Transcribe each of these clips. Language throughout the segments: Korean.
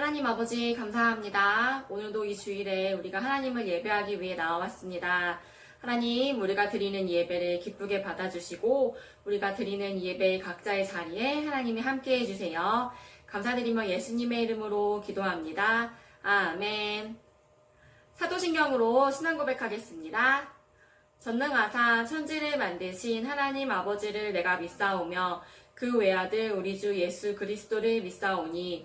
하나님 아버지 감사합니다. 오늘도 이 주일에 우리가 하나님을 예배하기 위해 나와왔습니다. 하나님, 우리가 드리는 예배를 기쁘게 받아주시고, 우리가 드리는 예배 각자의 자리에 하나님이 함께 해주세요. 감사드리며 예수님의 이름으로 기도합니다. 아멘. 사도신경으로 신앙 고백하겠습니다. 전능하사 천지를 만드신 하나님 아버지를 내가 믿사오며 그 외아들 우리 주 예수 그리스도를 믿사오니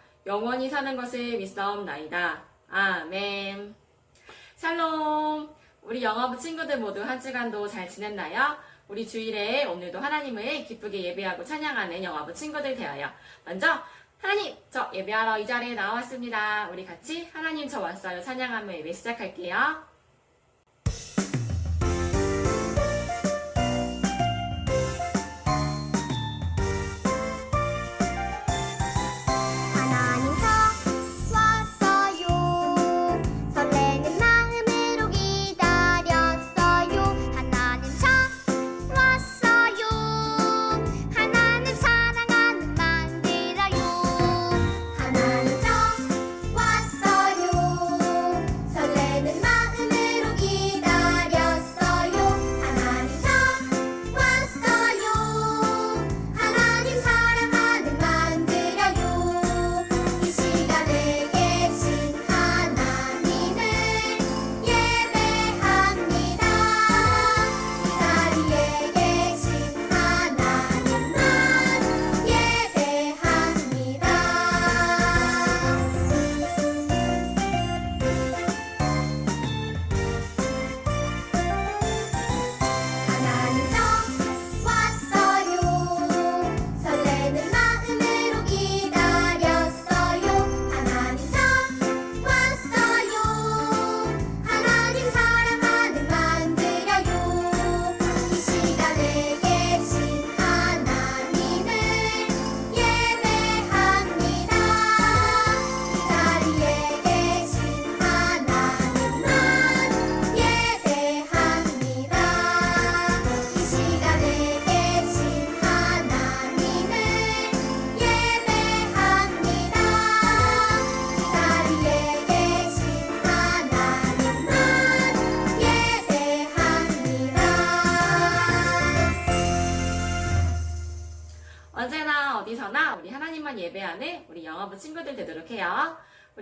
영원히 사는 것을 믿사옵나이다. 아멘. 샬롬. 우리 영어부 친구들 모두 한 주간도 잘 지냈나요? 우리 주일에 오늘도 하나님을 기쁘게 예배하고 찬양하는 영어부 친구들 되어요. 먼저 하나님 저 예배하러 이 자리에 나왔습니다. 우리 같이 하나님 저 왔어요 찬양하며 예배 시작할게요.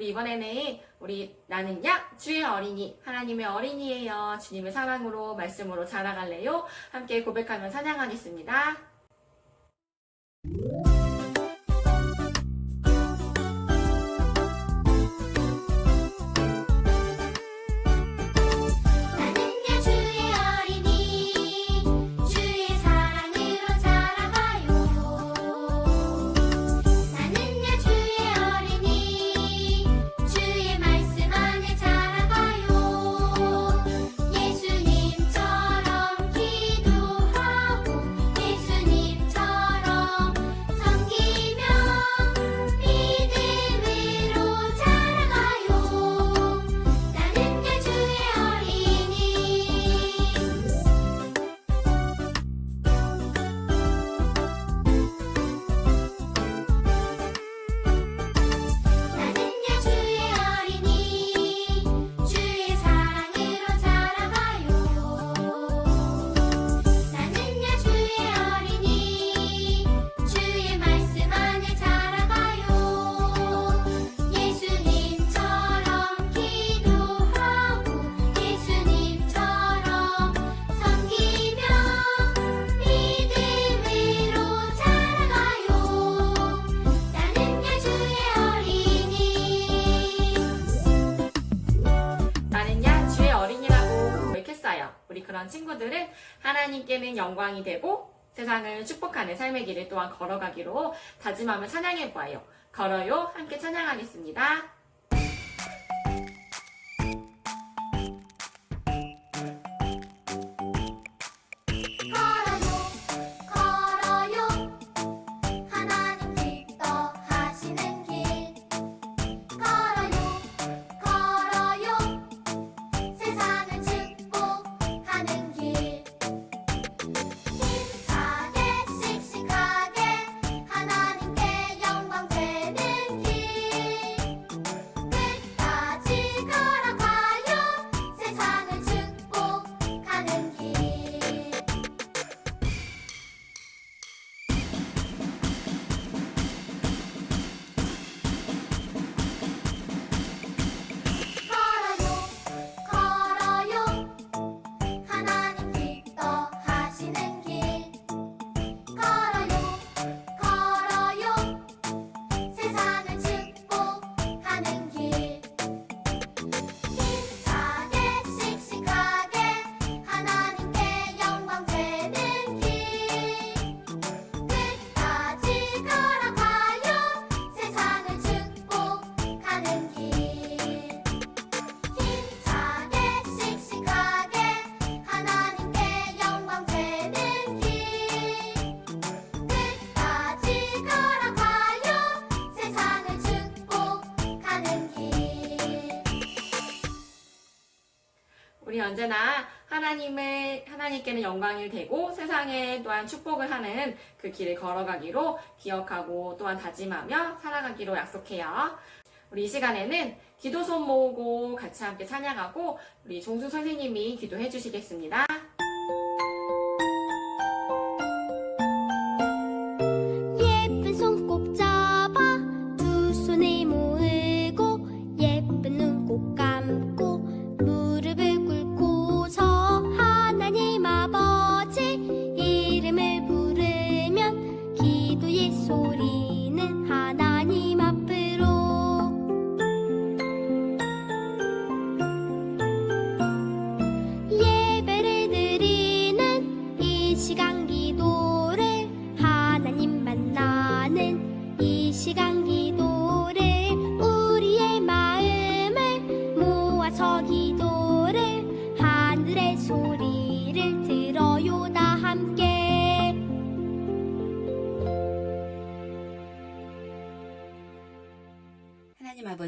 이번에는 우리 나는 야 주의 어린이 하나님의 어린이에요. 주님의 사랑으로 말씀으로 자라갈래요. 함께 고백하며 찬양하겠습니다. 하나님께는 영광이 되고 세상을 축복하는 삶의 길을 또한 걸어가기로 다짐하며 찬양해 보아요. 걸어요. 함께 찬양하겠습니다. 언제나 하나님을 하나님께는 영광이 되고 세상에 또한 축복을 하는 그 길을 걸어가기로 기억하고 또한 다짐하며 살아가기로 약속해요. 우리 이 시간에는 기도 손 모으고 같이 함께 찬양하고 우리 종수 선생님이 기도해 주시겠습니다.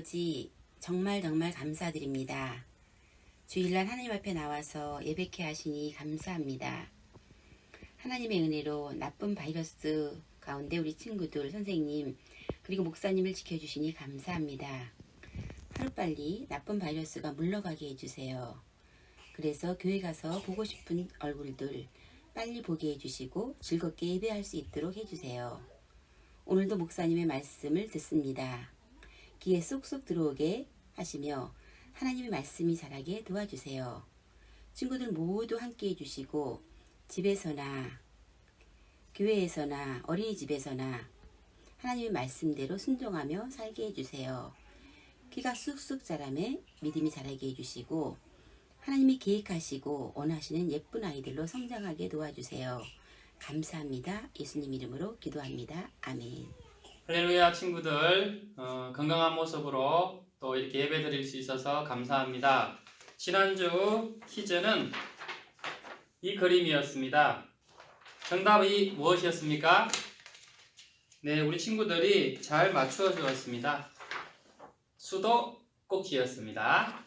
아버지, 정말 정말 감사드립니다. 주일날 하나님 앞에 나와서 예배케 하시니 감사합니다. 하나님의 은혜로 나쁜 바이러스 가운데 우리 친구들, 선생님, 그리고 목사님을 지켜주시니 감사합니다. 하루빨리 나쁜 바이러스가 물러가게 해주세요. 그래서 교회 가서 보고 싶은 얼굴들 빨리 보게 해주시고 즐겁게 예배할 수 있도록 해주세요. 오늘도 목사님의 말씀을 듣습니다. 귀에 쏙쏙 들어오게 하시며 하나님의 말씀이 자라게 도와주세요. 친구들 모두 함께 해주시고 집에서나 교회에서나 어린이집에서나 하나님의 말씀대로 순종하며 살게 해주세요. 귀가 쑥쑥 자라매 믿음이 자라게 해주시고 하나님이 계획하시고 원하시는 예쁜 아이들로 성장하게 도와주세요. 감사합니다. 예수님 이름으로 기도합니다. 아멘. 할렐루야 친구들 어, 건강한 모습으로 또 이렇게 예배 드릴 수 있어서 감사합니다. 지난주 퀴즈는 이 그림이었습니다. 정답이 무엇이었습니까? 네, 우리 친구들이 잘 맞추어 주었습니다. 수도 꼭지였습니다.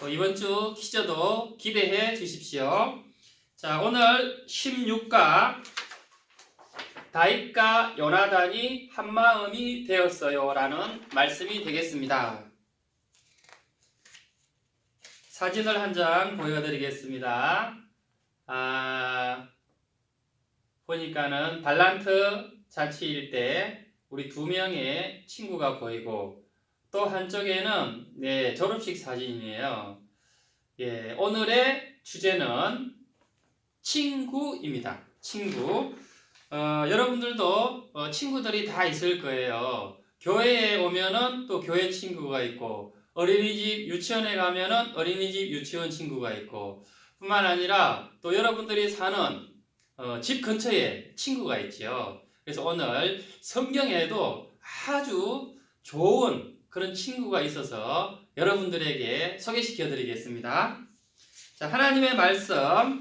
또 이번 주 퀴즈도 기대해 주십시오. 자, 오늘 16과 다윗과 요나단이 한 마음이 되었어요 라는 말씀이 되겠습니다. 사진을 한 장 보여드리겠습니다. 아, 보니까는 발란트 잔치일 때 우리 두 명의 친구가 보이고 또 한쪽에는 네, 졸업식 사진이에요. 예, 오늘의 주제는 친구입니다. 친구. 어, 여러분들도 어, 친구들이 다 있을 거예요. 교회에 오면은 또 교회 친구가 있고, 어린이집, 유치원에 가면은 어린이집, 유치원 친구가 있고, 뿐만 아니라 또 여러분들이 사는 어, 집 근처에 친구가 있지요. 그래서 오늘 성경에도 아주 좋은 그런 친구가 있어서 여러분들에게 소개시켜 드리겠습니다. 자, 하나님의 말씀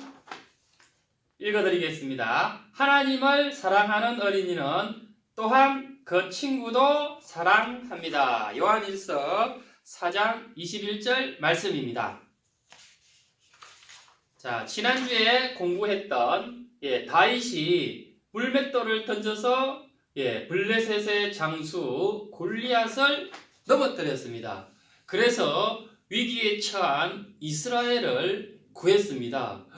읽어 드리겠습니다. 하나님을 사랑하는 어린이는 또한 그 친구도 사랑합니다. 요한일서 4장 21절 말씀입니다. 자, 지난주에 공부했던 예, 다윗이 물맷돌을 던져서 예, 블레셋의 장수 골리앗을 넘어뜨렸습니다. 그래서 위기에 처한 이스라엘을 구했습니다.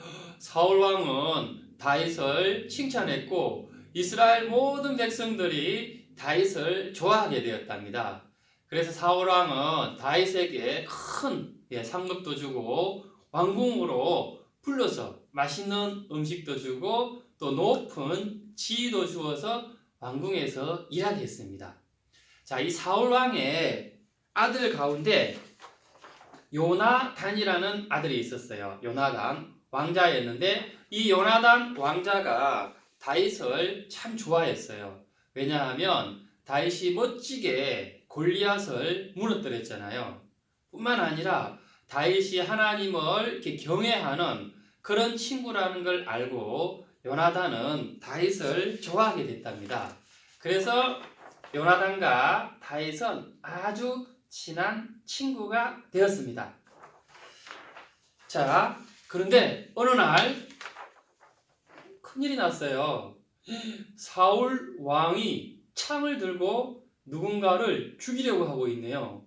사울 왕은 다윗을 칭찬했고 이스라엘 모든 백성들이 다윗을 좋아하게 되었답니다. 그래서 사울 왕은 다윗에게 큰 예, 상급도 주고 왕궁으로 불러서 맛있는 음식도 주고 또 높은 지위도 주어서 왕궁에서 일하게 했습니다. 자, 이 사울 왕의 아들 가운데 요나단이라는 아들이 있었어요. 요나단 왕자였는데 이 요나단 왕자가 다윗을 참 좋아했어요. 왜냐하면 다윗이 멋지게 골리앗을 무너뜨렸잖아요. 뿐만 아니라 다윗이 하나님을 이렇게 경외하는 그런 친구라는 걸 알고 요나단은 다윗을 좋아하게 됐답니다. 그래서 요나단과 다윗은 아주 친한 친구가 되었습니다. 자, 그런데 어느 날 큰일이 났어요. 사울 왕이 창을 들고 누군가를 죽이려고 하고 있네요.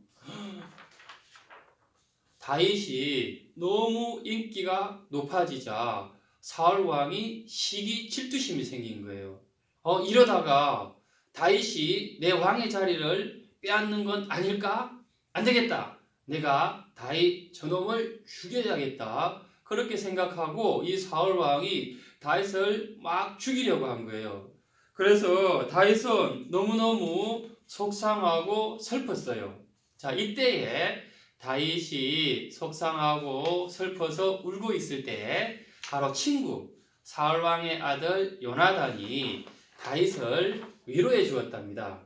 다윗이 너무 인기가 높아지자 사울 왕이 시기 질투심이 생긴 거예요. 어, 이러다가 다윗이 내 왕의 자리를 빼앗는 건 아닐까? 안 되겠다. 내가 다윗 저놈을 죽여야겠다. 그렇게 생각하고 이 사울 왕이 다윗을 막 죽이려고 한 거예요. 그래서 다윗은 너무너무 속상하고 슬펐어요. 자, 이때에 다윗이 속상하고 슬퍼서 울고 있을 때 바로 친구 사울 왕의 아들 요나단이 다윗을 위로해 주었답니다.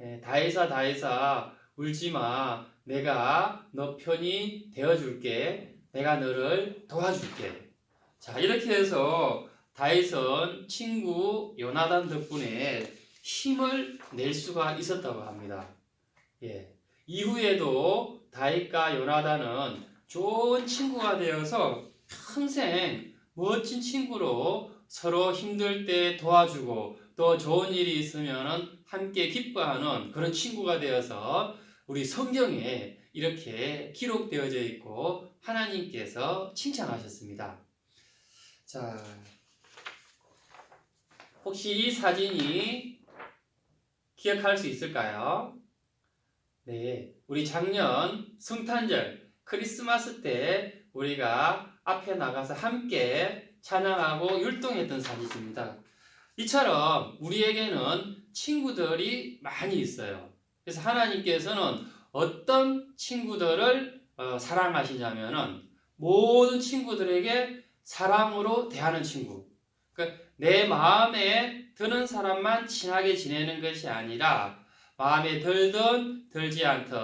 예, 다윗아 다윗아 울지 마. 내가 너 편이 되어 줄게. 내가 너를 도와줄게. 자, 이렇게 해서 다윗은 친구 요나단 덕분에 힘을 낼 수가 있었다고 합니다. 예. 이후에도 다윗과 요나단은 좋은 친구가 되어서 평생 멋진 친구로 서로 힘들 때 도와주고 또 좋은 일이 있으면 함께 기뻐하는 그런 친구가 되어서 우리 성경에 이렇게 기록되어져 있고 하나님께서 칭찬하셨습니다. 자, 혹시 이 사진이 기억할 수 있을까요? 네, 우리 작년 성탄절 크리스마스 때 우리가 앞에 나가서 함께 찬양하고 율동했던 사진입니다. 이처럼 우리에게는 친구들이 많이 있어요. 그래서 하나님께서는 어떤 친구들을 어, 사랑하시냐면은 모든 친구들에게 사랑으로 대하는 친구. 그러니까 내 마음에 드는 사람만 친하게 지내는 것이 아니라 마음에 들든 들지 않든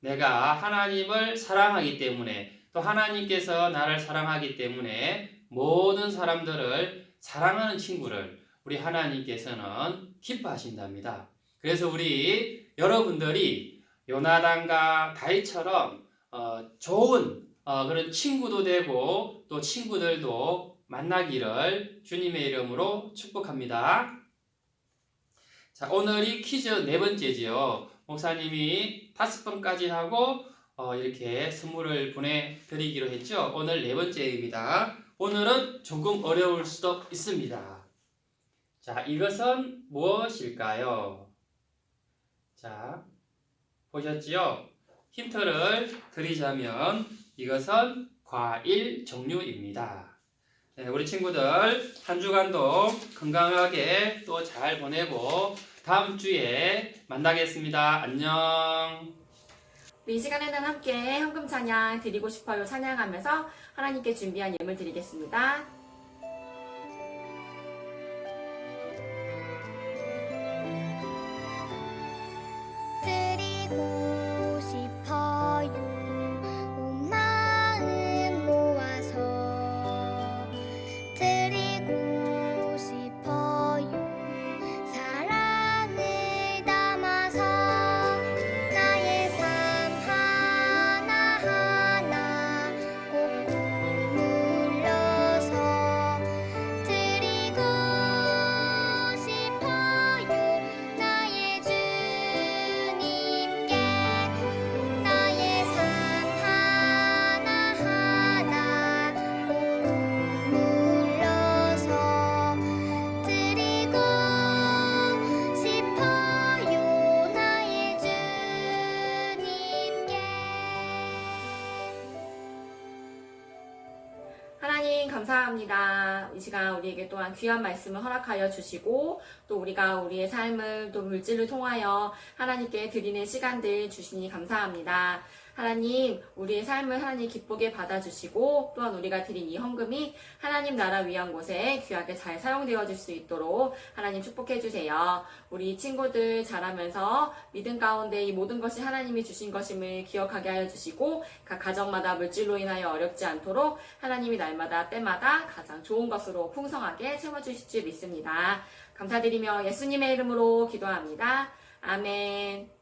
내가 하나님을 사랑하기 때문에 또 하나님께서 나를 사랑하기 때문에 모든 사람들을 사랑하는 친구를 우리 하나님께서는 기뻐하신답니다. 그래서 우리 여러분들이 요나단과 다윗처럼 어, 좋은 어, 그런 친구도 되고 또 친구들도 만나기를 주님의 이름으로 축복합니다. 자, 오늘이 퀴즈 네 번째지요. 목사님이 다섯 번까지 하고 어, 이렇게 선물을 보내드리기로 했죠. 오늘 네 번째입니다. 오늘은 조금 어려울 수도 있습니다. 자, 이것은 무엇일까요? 자, 보셨지요? 힌트를 드리자면 이것은 과일 종류입니다. 네, 우리 친구들 한 주간도 건강하게 또 잘 보내고 다음 주에 만나겠습니다. 안녕. 이 시간에는 함께 헌금 찬양 드리고 싶어요 찬양하면서 하나님께 준비한 예물 드리겠습니다. 감사합니다. 이 시간 우리에게 또한 귀한 말씀을 허락하여 주시고 또 우리가 우리의 삶을 또 물질을 통하여 하나님께 드리는 시간들 주시니 감사합니다. 하나님, 우리의 삶을 하나님 기쁘게 받아주시고 또한 우리가 드린 이 헌금이 하나님 나라 위한 곳에 귀하게 잘 사용되어질 수 있도록 하나님 축복해 주세요. 우리 친구들 자라면서 믿음 가운데 이 모든 것이 하나님이 주신 것임을 기억하게 하여 주시고 각 가정마다 물질로 인하여 어렵지 않도록 하나님이 날마다 때마다 가장 좋은 것으로 풍성하게 채워 주실 줄 믿습니다. 감사드리며 예수님의 이름으로 기도합니다. 아멘.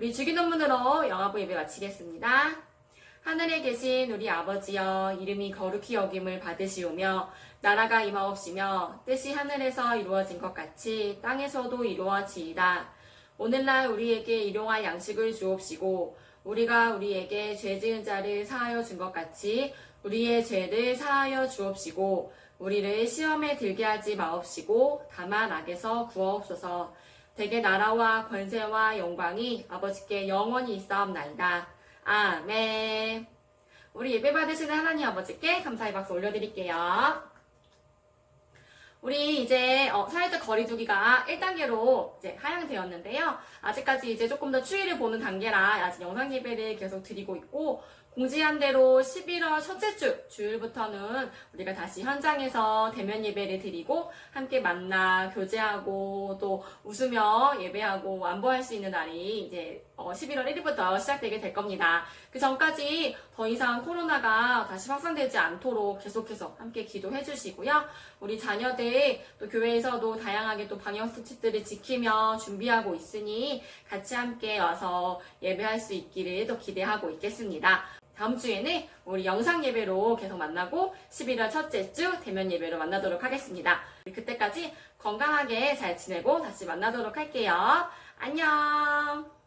우리 주기도문으로 영화부 예배 마치겠습니다. 하늘에 계신 우리 아버지여 이름이 거룩히 여김을 받으시오며 나라가 임하옵시며 뜻이 하늘에서 이루어진 것 같이 땅에서도 이루어지이다. 오늘날 우리에게 일용할 양식을 주옵시고 우리가 우리에게 죄 지은 자를 사하여 준 것 같이 우리의 죄를 사하여 주옵시고 우리를 시험에 들게 하지 마옵시고 다만 악에서 구하옵소서. 대개 나라와 권세와 영광이 아버지께 영원히 있사옵나이다. 아멘. 우리 예배 받으시는 하나님 아버지께 감사의 박수 올려드릴게요. 우리 이제 어, 사회적 거리두기가 1단계로 이제 하향되었는데요. 아직까지 이제 조금 더 추이를 보는 단계라 아직 영상 예배를 계속 드리고 있고 공지한 대로 11월 첫째 주 주일부터는 우리가 다시 현장에서 대면 예배를 드리고 함께 만나 교제하고 또 웃으며 예배하고 안보할 수 있는 날이 이제 어, 11월 1일부터 시작되게 될 겁니다. 그 전까지 더 이상 코로나가 다시 확산되지 않도록 계속해서 함께 기도해 주시고요. 우리 자녀들 또 교회에서도 다양하게 또 방역 수칙들을 지키며 준비하고 있으니 같이 함께 와서 예배할 수 있기를 또 기대하고 있겠습니다. 다음 주에는 우리 영상 예배로 계속 만나고 11월 첫째 주 대면 예배로 만나도록 하겠습니다. 그때까지 건강하게 잘 지내고 다시 만나도록 할게요. 안녕!